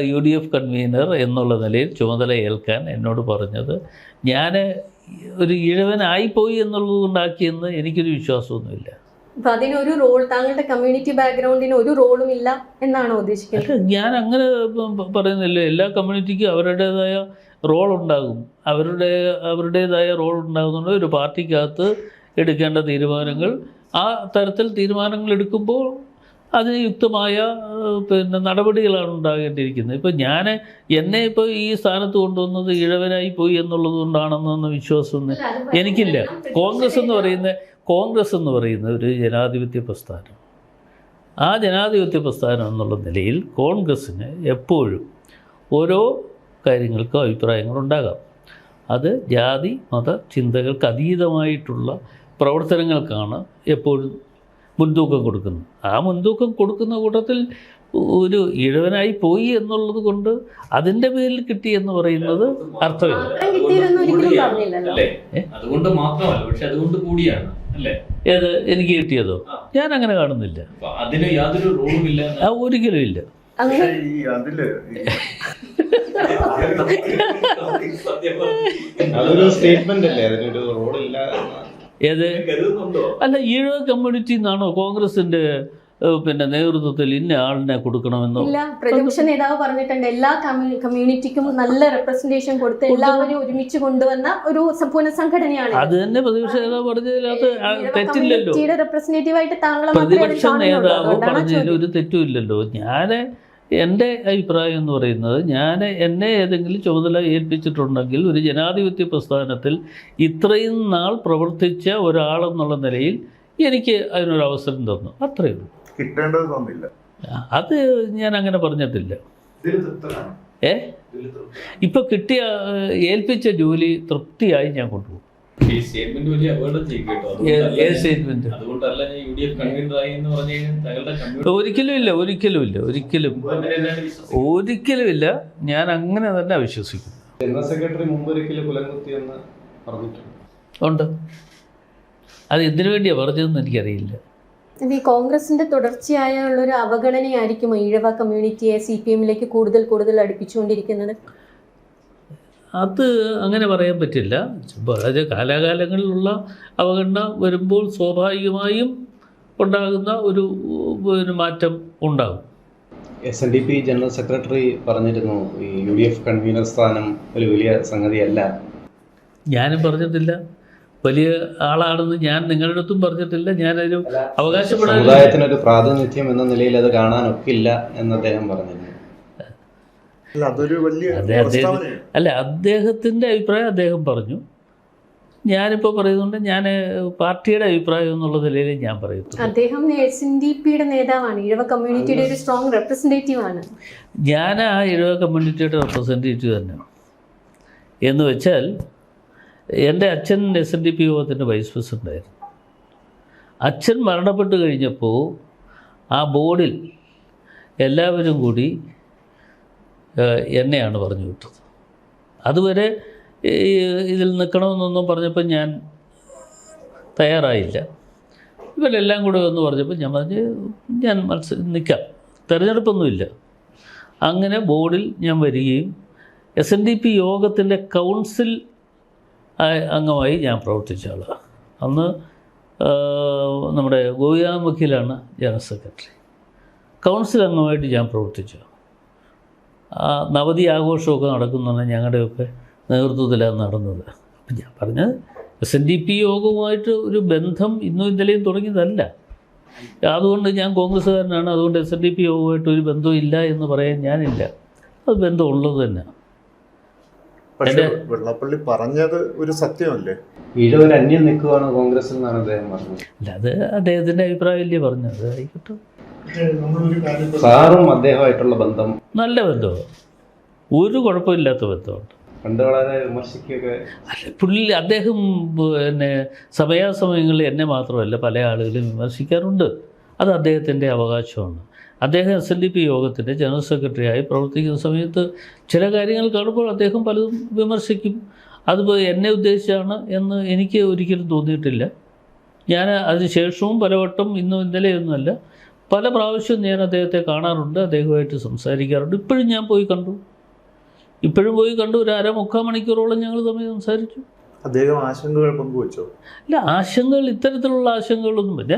U D F convener എന്നുള്ള നിലയിൽ ചുമതല ഏൽക്കാൻ എന്നോട് പറഞ്ഞത് ഞാൻ ഒരു ഇഴവനായിപ്പോയി എന്നുള്ളത് കൊണ്ടാക്കിയെന്ന് എനിക്കൊരു വിശ്വാസമൊന്നുമില്ല. അപ്പൊ അതിനൊരു റോൾ താങ്കളുടെ കമ്മ്യൂണിറ്റി ബാക്ക്ഗ്രൗണ്ടിന് ഒരു റോളും ഇല്ല എന്നാണോ ഉദ്ദേശിക്കുന്നത്? ഞാൻ അങ്ങനെ പറയുന്നില്ല. എല്ലാ കമ്മ്യൂണിറ്റിക്കും അവരുടേതായ റോൾ ഉണ്ടാകും. അവരുടെ അവരുടേതായ റോൾ ഉണ്ടാകുന്നുണ്ട്. ഒരു പാർട്ടിക്കകത്ത് എടുക്കേണ്ട തീരുമാനങ്ങൾ ആ തരത്തിൽ തീരുമാനങ്ങൾ എടുക്കുമ്പോൾ അതിന് യുക്തമായ പിന്നെ നടപടികളാണ് ഉണ്ടാകേണ്ടിയിരിക്കുന്നത്. ഇപ്പോൾ ഞാൻ എന്നെ ഇപ്പോൾ ഈ സ്ഥാനത്ത് കൊണ്ടുവന്നത് ഇഴവനായി പോയി എന്നുള്ളത് കൊണ്ടാണെന്നൊന്നും വിശ്വാസമൊന്നും എനിക്കില്ല. കോൺഗ്രസ് എന്ന് പറയുന്ന കോൺഗ്രസ് എന്ന് പറയുന്ന ഒരു ജനാധിപത്യ പ്രസ്ഥാനം. ആ ജനാധിപത്യ പ്രസ്ഥാനം എന്നുള്ള നിലയിൽ കോൺഗ്രസ്സിന് എപ്പോഴും ഓരോ കാര്യങ്ങൾക്കും അഭിപ്രായങ്ങളുണ്ടാകാം അത് ജാതി മത ചിന്തകൾക്ക് അതീതമായിട്ടുള്ള പ്രവർത്തനങ്ങൾക്കാണ് എപ്പോഴും മുൻതൂക്കം കൊടുക്കുന്നു. ആ മുൻതൂക്കം കൊടുക്കുന്ന കൂട്ടത്തിൽ ഒരു ഇഴവനായി പോയി എന്നുള്ളത് കൊണ്ട് അതിന്റെ പേരിൽ കിട്ടി എന്ന് പറയുന്നത് അർത്ഥമില്ല. ഏത് എനിക്ക് കിട്ടിയതോ? ഞാൻ അങ്ങനെ കാണുന്നില്ല. ഒരിക്കലും ഇല്ല. അതൊരു സ്റ്റേറ്റ്മെന്റ് അല്ലേ? അതിനൊരു ഏത്? അല്ല ഈഴവ കമ്മ്യൂണിറ്റി എന്നാണോ കോൺഗ്രസിന്റെ പിന്നെ നേതൃത്വത്തിൽ ഇന്ന ആളിനെ കൊടുക്കണമെന്നോ? ഇല്ല പ്രതിപക്ഷ നേതാവ് പറഞ്ഞിട്ടുണ്ട് എല്ലാ കമ്മ്യൂണിറ്റിക്കും നല്ല റെപ്രസെന്റേഷൻ കൊടുത്ത് എല്ലാവരും ഒരുമിച്ച് കൊണ്ടുവന്ന ഒരു സമ്പൂർണ സംഘടനയാണ്. അത് തന്നെ പ്രതിപക്ഷ നേതാവ് പറഞ്ഞതിനകത്ത് തെറ്റില്ലല്ലോ. റെപ്രസെന്റേറ്റീവ് ആയിട്ട് താങ്കളെ പ്രതിപക്ഷ നേതാവ് പറഞ്ഞതിൽ ഒരു തെറ്റുമില്ലല്ലോ. ഞാൻ എന്റെ അഭിപ്രായം എന്ന് പറയുന്നത് ഞാൻ എന്നെ ഏതെങ്കിലും ചുമതല ഏൽപ്പിച്ചിട്ടുണ്ടെങ്കിൽ ഒരു ജനാധിപത്യ പ്രസ്ഥാനത്തിൽ ഇത്രയും നാൾ പ്രവർത്തിച്ച ഒരാളെന്നുള്ള നിലയിൽ എനിക്ക് അതിനൊരു അവസരം തന്നു. അത്രയേ ഉള്ളൂ. കിട്ടേണ്ടത് തന്നില്ല. അത് ഞാൻ അങ്ങനെ പറഞ്ഞിട്ടില്ല. ഏ? ഇപ്പൊ കിട്ടിയ ഏൽപ്പിച്ച ജോലി തൃപ്തിയായി ഞാൻ കൊണ്ടുപോകും. ഈ സ്റ്റേറ്റ്മെന്റ് വലിയ അപകടം ചെയ്യും കേട്ടോ? ഏത് അതുകൊണ്ടല്ല സ്റ്റേറ്റ്മെന്റ് ഞാൻ- അതുകൊണ്ടല്ല ഞാൻ യു ഡി എഫ് കൺവീനർ ആയി എന്ന് പറഞ്ഞു കഴിഞ്ഞാൽ ഒരിക്കലും ഇല്ല ഒരിക്കലും ഇല്ല ഒരിക്കലും. ഒരിക്കലും ഇല്ല. ഞാൻ അങ്ങനെ തന്നെ വിശ്വസിക്കുന്നു ജനറൽ സെക്രട്ടറി കുലംകുത്തിയെന്ന് പറഞ്ഞിട്ടുണ്ട് ഉണ്ട്? അത് എന്തിനു വേണ്ടിയാ പറഞ്ഞതെന്ന് എനിക്കറിയില്ല. ഈ കോൺഗ്രസിന്റെ തുടർച്ചയായ ഉള്ളൊരു അവഗണനയായിരിക്കും ഈഴവ കമ്മ്യൂണിറ്റിയെ സി പി എമ്മിലേക്ക് കൂടുതൽ കൂടുതൽ അടുപ്പിച്ചുകൊണ്ടിരിക്കുന്നത്? അത് അങ്ങനെ പറയാൻ പറ്റില്ല. വളരെ കാലാകാലങ്ങളിലുള്ള അവഗണന വരുമ്പോൾ സ്വാഭാവികമായും ഉണ്ടാകുന്ന ഒരു മാറ്റം ഉണ്ടാകും. S N D P general secretary പറഞ്ഞിരുന്നു ഈ യു ഡി എഫ് കൺവീനർ സ്ഥാനം ഒരു വലിയ സംഗതിയല്ല. ഞാനും പറഞ്ഞിട്ടില്ല. വലിയ ആളാണെന്ന് ഞാൻ നിങ്ങളുടെ അടുത്തും പറഞ്ഞിട്ടില്ല. ഞാനൊരു അവകാശപ്പെടാൻ സമുദായത്തിനൊരു പ്രാതിനിധ്യം എന്ന നിലയിൽ അത് കാണാനൊക്കില്ല എന്ന് അദ്ദേഹം പറഞ്ഞിരുന്നു. അല്ല അതൊരു വലിയ അതെ, അതെ. അല്ല അദ്ദേഹത്തിന്റെ അഭിപ്രായം അദ്ദേഹം പറഞ്ഞു. ഞാനിപ്പോൾ പറയുന്നുണ്ട് ഞാൻ പാർട്ടിയുടെ അഭിപ്രായം എന്നുള്ള നിലയിൽ ഞാൻ പറയുന്നു അദ്ദേഹം എസ് എൻ ഡി പിയുടെ നേതാവാണ്. ഇഴവ കമ്മ്യൂണിറ്റിയുടെ ഒരു സ്ട്രോങ് റെപ്രസെന്റേറ്റീവ് ആണ്. ഞാൻ ആ ഇഴവ കമ്മ്യൂണിറ്റിയുടെ റെപ്രസെന്റേറ്റീവ് തന്നെ. എന്ന് വെച്ചാൽ എന്റെ അച്ഛൻ എസ് എൻ ഡി പി യോഗത്തിന്റെ വൈസ് പ്രസിഡന്റായിരുന്നു അച്ഛൻ മരണപ്പെട്ട് കഴിഞ്ഞപ്പോൾ ആ ബോർഡിൽ എല്ലാവരും കൂടി എന്നെയാണ് പറഞ്ഞു വിട്ടത്. അതുവരെ ഇതിൽ നിൽക്കണമെന്നൊന്നും പറഞ്ഞപ്പോൾ ഞാൻ തയ്യാറായില്ല. ഇവരെല്ലാം കൂടെ ഒന്ന് പറഞ്ഞപ്പോൾ ഞാൻ പറഞ്ഞ് ഞാൻ മത്സ നിൽക്കാം. തിരഞ്ഞെടുപ്പൊന്നുമില്ല. അങ്ങനെ ബോർഡിൽ ഞാൻ വരികയും എസ് എൻ ഡി പി യോഗത്തിന്റെ കൗൺസിൽ അംഗമായി ഞാൻ പ്രവർത്തിച്ച ആളാണ്. അന്ന് നമ്മുടെ ഗോവിയാമുഖിയിലാണ് ജനറൽ സെക്രട്ടറി. കൗൺസിൽ അംഗമായിട്ട് ഞാൻ പ്രവർത്തിച്ചു. നവതി ആഘോഷമൊക്കെ നടക്കുന്നതാണ് ഞങ്ങളുടെയൊക്കെ നേതൃത്വത്തിലാണ് നടന്നത്. അപ്പം ഞാൻ പറഞ്ഞത് എസ് എൻ ഡി പി യോഗവുമായിട്ട് ഒരു ബന്ധം ഇന്നും ഇന്നലെയും തുടങ്ങിയതല്ല. അതുകൊണ്ട് ഞാൻ കോൺഗ്രസ്സുകാരനാണ്. അതുകൊണ്ട് എസ് എൻ ഡി പി യോഗവുമായിട്ട് ഒരു ബന്ധവും ഇല്ല എന്ന് പറയാൻ ഞാനില്ല. അത് ബന്ധമുള്ളത് തന്നെ. പക്ഷേ വെള്ളാപ്പള്ളി പറഞ്ഞത് ഒരു സത്യമല്ലേ? അന്യം നിൽക്കുകയാണ് കോൺഗ്രസ് അദ്ദേഹം പറഞ്ഞത്? അല്ല അത് അദ്ദേഹത്തിന്റെ അഭിപ്രായമല്ലേ പറഞ്ഞത്? ആയിക്കോട്ടെ. സാറും അദ്ദേഹമായിട്ടുള്ള ബന്ധം നല്ല ബന്ധമാണ് ഒരു കുഴപ്പമില്ലാത്ത ബന്ധമുണ്ട് പണ്ട് വളരെ വിമർശിക്കുകയൊക്കെ പുള്ളി അദ്ദേഹം പിന്നെ സമയാസമയങ്ങളിൽ എന്നെ മാത്രമല്ല പല ആളുകളും വിമർശിക്കാറുണ്ട്. അത് അദ്ദേഹത്തിന്റെ അവകാശമാണ്. അദ്ദേഹം എസ് എൻ ഡി പി യോഗത്തിന്റെ ജനറൽ സെക്രട്ടറിയായി പ്രവർത്തിക്കുന്ന സമയത്ത് ചില കാര്യങ്ങൾ കാണുമ്പോൾ അദ്ദേഹം പലതും വിമർശിക്കും. അതിപ്പോൾ എന്നെ ഉദ്ദേശിച്ചാണ് എന്ന് എനിക്ക് ഒരിക്കലും തോന്നിയിട്ടില്ല. ഞാൻ അതിന് ശേഷവും പലവട്ടം ഇന്നും ഇന്നലെയൊന്നുമല്ല പല പ്രാവശ്യം ഞാൻ അദ്ദേഹത്തെ കാണാറുണ്ട് അദ്ദേഹമായിട്ട് സംസാരിക്കാറുണ്ട്. ഇപ്പോഴും ഞാൻ പോയി കണ്ടു. ഇപ്പോഴും പോയി കണ്ടു. ഒരു അര മുക്കാൽ മണിക്കൂറോളം ഞങ്ങൾ തമ്മിൽ സംസാരിച്ചു. അദ്ദേഹം ആശങ്കകൾ പങ്കുവച്ചോ? അല്ല ആശങ്കകൾ ഇത്തരത്തിലുള്ള ആശങ്കകളൊന്നും ഇല്ല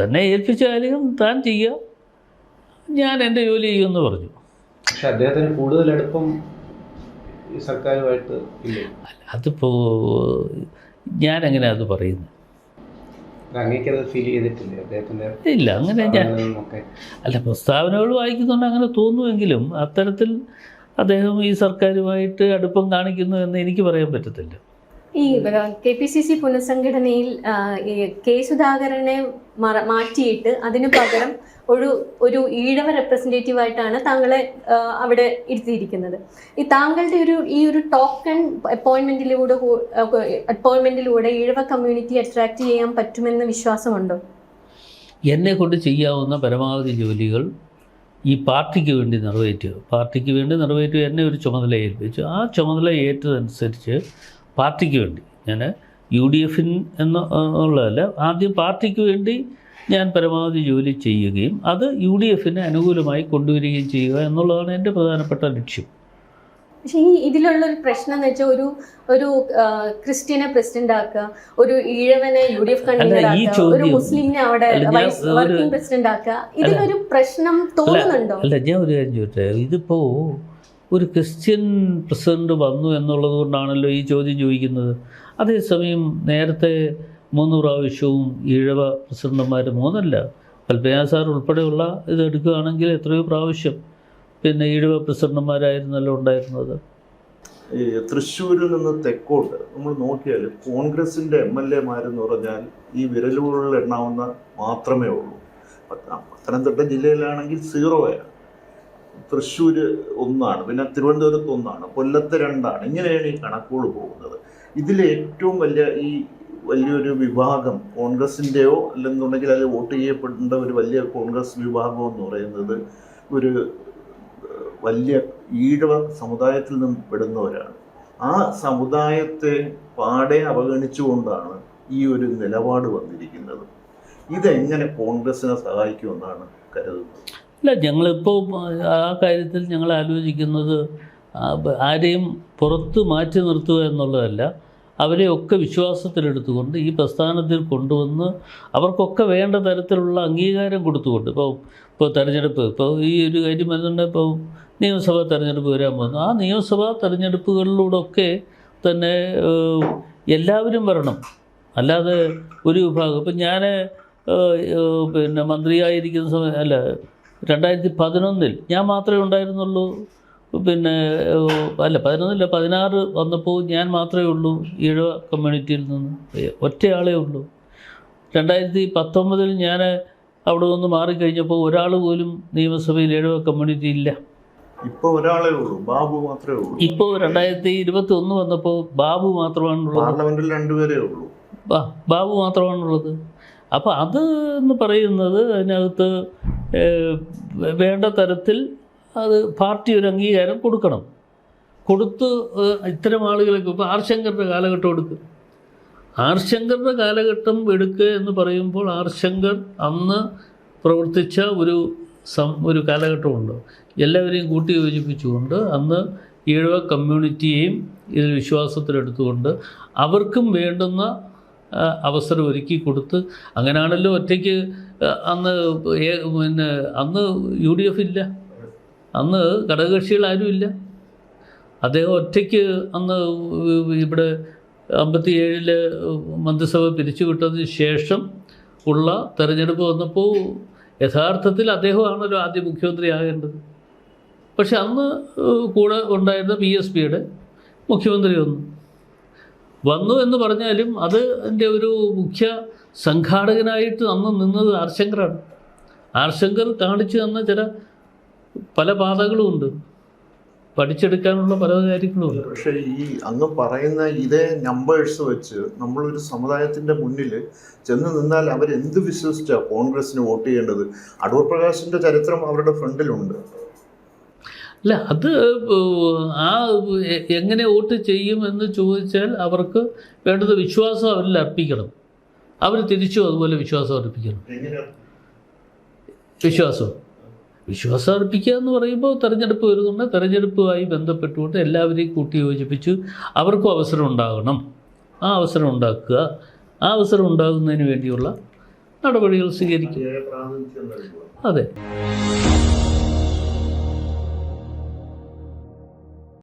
തന്നെ ഏൽപ്പിച്ച കാര്യം താൻ ചെയ്യുക ഞാൻ എന്റെ ജോലി ചെയ്യുമെന്ന് പറഞ്ഞു. പക്ഷെ അദ്ദേഹത്തിന് കൂടുതൽ എളുപ്പം ഈ സർക്കാരുമായിട്ട് അതിപ്പോൾ ഞാൻ എങ്ങനെ അത് പറയുന്നു? ഇല്ല അങ്ങനെ ഞാൻ അല്ല പ്രസ്താവനകൾ വായിക്കുന്നുണ്ട് അങ്ങനെ തോന്നുമെങ്കിലും അത്തരത്തിൽ അദ്ദേഹം ഈ സർക്കാരുമായിട്ട് അടുപ്പം കാണിക്കുന്നു എന്ന് എനിക്ക് പറയാൻ പറ്റത്തില്ല. ഈ കെ പി സി സി പുനഃസംഘടനയിൽ കെ സുധാകരനെ മാറ്റിയിട്ട് അതിനു പകരം ഒരു ഒരു ഈഴവ റെപ്രസെന്റേറ്റീവ് ആയിട്ടാണ് താങ്കളെ അവിടെ ഇരുത്തിയിരിക്കുന്നത്. ഈ താങ്കളുടെ ഒരു ഈ ഒരു ടോക്കൺ അപ്പോയിന്റ്മെന്റിലൂടെ അപ്പോയിന്റ്മെന്റിലൂടെ ഈഴവ കമ്മ്യൂണിറ്റി അട്രാക്ട് ചെയ്യാൻ പറ്റുമെന്ന് വിശ്വാസമുണ്ടോ? എന്നെ കൊണ്ട് ചെയ്യാവുന്ന പരമാവധി ജോലികൾ ഈ പാർട്ടിക്ക് വേണ്ടി നിറവേറ്റുക. പാർട്ടിക്ക് വേണ്ടി നിറവേറ്റുക എന്നെ ഒരു ചുമതല ഏൽപ്പിച്ചു ആ ചുമതല ഏറ്റതനുസരിച്ച് പാർട്ടിക്ക് വേണ്ടി. ഞാൻ യു ഡി എഫിൻ എന്ന ഉള്ളതല്ല. ആദ്യം പാർട്ടിക്ക് വേണ്ടി ഞാൻ പരമാവധി ജോലി ചെയ്യുകയും അത് യു ഡി എഫിന് അനുകൂലമായി കൊണ്ടുവരികയും ചെയ്യുക എന്നുള്ളതാണ് എന്റെ പ്രധാനപ്പെട്ട ലക്ഷ്യം. പക്ഷേ ഈ ഇതിലുള്ള ഒരു പ്രശ്നം എന്ന് വെച്ചാൽ ഒരു ഒരു ക്രിസ്ത്യനെ പ്രസിഡന്റ് ആക്കുക ഒരു ഈഴവനെ യു ഡി എഫ് കൺവീനർ ഒരു മുസ്ലിമിനെ അവിടെ വർക്കിംഗ് പ്രസിഡന്റ് ആക്കുക ഇതിനൊരു പ്രശ്നം തോന്നുന്നുണ്ടോ? അല്ല ഞാൻ ഒരു കാര്യം ചോദിച്ചേ ഇതിപ്പോൾ ഒരു ക്രിസ്ത്യൻ പ്രസിഡന്റ് വന്നു എന്നുള്ളത് കൊണ്ടാണല്ലോ ഈ ചോദ്യം ചോദിക്കുന്നത്. അതേസമയം നേരത്തെ മൂന്ന് പ്രാവശ്യവും ഈഴവ പ്രസിഡന്റുമാർ മൂന്നല്ല കൽപ്പന സാർ ഉൾപ്പെടെയുള്ള ഇത് എടുക്കുകയാണെങ്കിൽ എത്രയോ പ്രാവശ്യം പിന്നെ ഈഴവ പ്രസിഡന്റുമാരായിരുന്നല്ലോ ഉണ്ടായിരുന്നത്. തൃശ്ശൂരിൽ നിന്ന് തെക്കോട്ട് നമ്മൾ നോക്കിയാൽ കോൺഗ്രസിന്റെ എം എൽ എമാരെന്ന് പറഞ്ഞാൽ ഈ വിരലുകളിൽ എണ്ണാവുന്ന മാത്രമേ ഉള്ളൂ. പത്ത- പത്തനംതിട്ട ജില്ലയിലാണെങ്കിൽ സീറോയാണ് തൃശ്ശൂർ ഒന്നാണ് പിന്നെ തിരുവനന്തപുരത്ത് ഒന്നാണ് കൊല്ലത്ത് രണ്ടാണ്. ഇങ്ങനെയാണ് ഈ കണക്കുകൾ പോകുന്നത്. ഇതിൽ ഏറ്റവും വലിയ ഈ വലിയൊരു വിഭാഗം കോൺഗ്രസിന്റെയോ അല്ലെന്നുണ്ടെങ്കിൽ അതിൽ വോട്ട് ചെയ്യപ്പെടേണ്ട ഒരു വലിയ കോൺഗ്രസ് വിഭാഗം എന്ന് പറയുന്നത് ഒരു വലിയ ഈഴവ സമുദായത്തിൽ നിന്നും പെടുന്നവരാണ്. ആ സമുദായത്തെ പാടെ അവഗണിച്ചുകൊണ്ടാണ് ഈ ഒരു നിലപാട് വന്നിരിക്കുന്നത്. ഇതെങ്ങനെ കോൺഗ്രസിനെ സഹായിക്കുമെന്നാണ് കരുതുന്നത്? ഇല്ല ഞങ്ങളിപ്പോൾ ആ കാര്യത്തിൽ ഞങ്ങൾ ആലോചിക്കുന്നത് ആരെയും പുറത്ത് മാറ്റി നിർത്തുക എന്നുള്ളതല്ല അവരെയൊക്കെ വിശ്വാസത്തിലെടുത്തുകൊണ്ട് ഈ പ്രസ്ഥാനത്തിൽ കൊണ്ടുവന്ന് അവർക്കൊക്കെ വേണ്ട തരത്തിലുള്ള അംഗീകാരം കൊടുത്തുകൊണ്ട് ഇപ്പോൾ ഇപ്പോൾ തെരഞ്ഞെടുപ്പ് ഇപ്പോൾ ഈ ഒരു കാര്യം വരുന്നുണ്ട് ഇപ്പോൾ നിയമസഭാ തെരഞ്ഞെടുപ്പ് വരാൻ പോകുന്നു. ആ നിയമസഭാ തെരഞ്ഞെടുപ്പുകളിലൂടെ ഒക്കെ തന്നെ എല്ലാവരും വരണം. അല്ലാതെ ഒരു വിഭാഗം ഇപ്പം ഞാൻ പിന്നെ മന്ത്രിയായിരിക്കുന്ന സമയം അല്ല രണ്ടായിരത്തി പതിനൊന്നിൽ ഞാൻ മാത്രമേ ഉണ്ടായിരുന്നുള്ളൂ. പിന്നെ അല്ല പതിനൊന്നില്ല പതിനാറ് വന്നപ്പോൾ ഞാൻ മാത്രമേ ഉള്ളൂ ഈഴവ കമ്മ്യൂണിറ്റിയിൽ നിന്ന്. ഒറ്റയാളേ ഉള്ളൂ. രണ്ടായിരത്തി പത്തൊമ്പതിൽ ഞാൻ അവിടെ നിന്ന് മാറിക്കഴിഞ്ഞപ്പോൾ ഒരാൾ പോലും നിയമസഭയിൽ ഈഴവ കമ്മ്യൂണിറ്റി ഇല്ല. ഇപ്പോൾ ഒരാളേ ഉള്ളൂ ബാബു മാത്രമേ ഉള്ളൂ. ഇപ്പോൾ രണ്ടായിരത്തി ഇരുപത്തി ഒന്ന് വന്നപ്പോൾ ബാബു മാത്രമാണുള്ളത്. പാർലമെന്റിൽ രണ്ടുപേരേ ഉള്ളൂ. ബാബു മാത്രമാണുള്ളത്. അപ്പോൾ അത് എന്ന് പറയുന്നത് അതിനകത്ത് വേണ്ട തരത്തിൽ അത് പാർട്ടി ഒരു അംഗീകാരം കൊടുക്കണം. കൊടുത്ത് ഇത്തരം ആളുകൾക്ക് ഇപ്പോൾ ആർ ശങ്കറിന്റെ കാലഘട്ടം എടുക്കുക ആർ ശങ്കറിന്റെ കാലഘട്ടം എടുക്കുക എന്ന് പറയുമ്പോൾ ആർ ശങ്കർ അന്ന് പ്രവർത്തിച്ച ഒരു സം ഒരു കാലഘട്ടമുണ്ട്. എല്ലാവരെയും കൂട്ടി യോജിപ്പിച്ചുകൊണ്ട് അന്ന് ഈഴവ കമ്മ്യൂണിറ്റിയെയും ഇതിൽ വിശ്വാസത്തിലെടുത്തുകൊണ്ട് അവർക്കും വേണ്ടുന്ന അവസരം ഒരുക്കി കൊടുത്ത് അങ്ങനെയാണല്ലോ ഒറ്റയ്ക്ക് അന്ന് പിന്നെ അന്ന് യു ഡി എഫ് ഇല്ല. അന്ന് ഘടകകക്ഷികൾ ആരുമില്ല അദ്ദേഹം ഒറ്റയ്ക്ക് അന്ന് ഇവിടെ അമ്പത്തി ഏഴിൽ മന്ത്രിസഭ പിരിച്ചുവിട്ടതിന് ശേഷം ഉള്ള തെരഞ്ഞെടുപ്പ് വന്നപ്പോൾ യഥാർത്ഥത്തിൽ അദ്ദേഹമാണല്ലോ ആദ്യ മുഖ്യമന്ത്രി ആകേണ്ടത്. പക്ഷെ അന്ന് കൂടെ ഉണ്ടായിരുന്ന പി എസ് പിയുടെ മുഖ്യമന്ത്രി വന്നു. വന്നു എന്ന് പറഞ്ഞാലും അത് എന്റെ ഒരു മുഖ്യ സംഘാടകനായിട്ട് അന്ന് നിന്നത് ആർശങ്കറാണ്. ആർശങ്കർ കാണിച്ചു തന്ന ചില പല പാതകളുമുണ്ട്. പഠിച്ചെടുക്കാനുള്ള പല കാര്യങ്ങളുമുണ്ട്. പക്ഷേ ഈ അങ്ങ് പറയുന്ന ഇതേ നമ്പേഴ്സ് വെച്ച് നമ്മളൊരു സമുദായത്തിന്റെ മുന്നിൽ ചെന്ന് നിന്നാൽ അവരെന്ത് വിശ്വസിച്ചാണ് കോൺഗ്രസ്സിന് വോട്ട് ചെയ്യേണ്ടത്? അടൂർ പ്രകാശിന്റെ ചരിത്രം അവരുടെ ഫ്രണ്ടിലുണ്ട്. അല്ല അത് ആ എങ്ങനെ വോട്ട് ചെയ്യും എന്ന് ചോദിച്ചാൽ അവർക്ക് വേണ്ടത് വിശ്വാസം അവരിൽ അർപ്പിക്കണം. അവർ തിരിച്ചു അതുപോലെ വിശ്വാസം അർപ്പിക്കണം. വിശ്വാസം. വിശ്വാസം അർപ്പിക്കുക എന്ന് പറയുമ്പോൾ തെരഞ്ഞെടുപ്പ് വരുന്നുണ്ട്. തെരഞ്ഞെടുപ്പുമായി ബന്ധപ്പെട്ടുകൊണ്ട് എല്ലാവരെയും കൂട്ടി യോജിപ്പിച്ച് അവർക്കും അവസരം ഉണ്ടാകണം. ആ അവസരം ഉണ്ടാക്കുക. ആ അവസരം ഉണ്ടാകുന്നതിന് വേണ്ടിയുള്ള നടപടികൾ സ്വീകരിക്കുക. അതെ.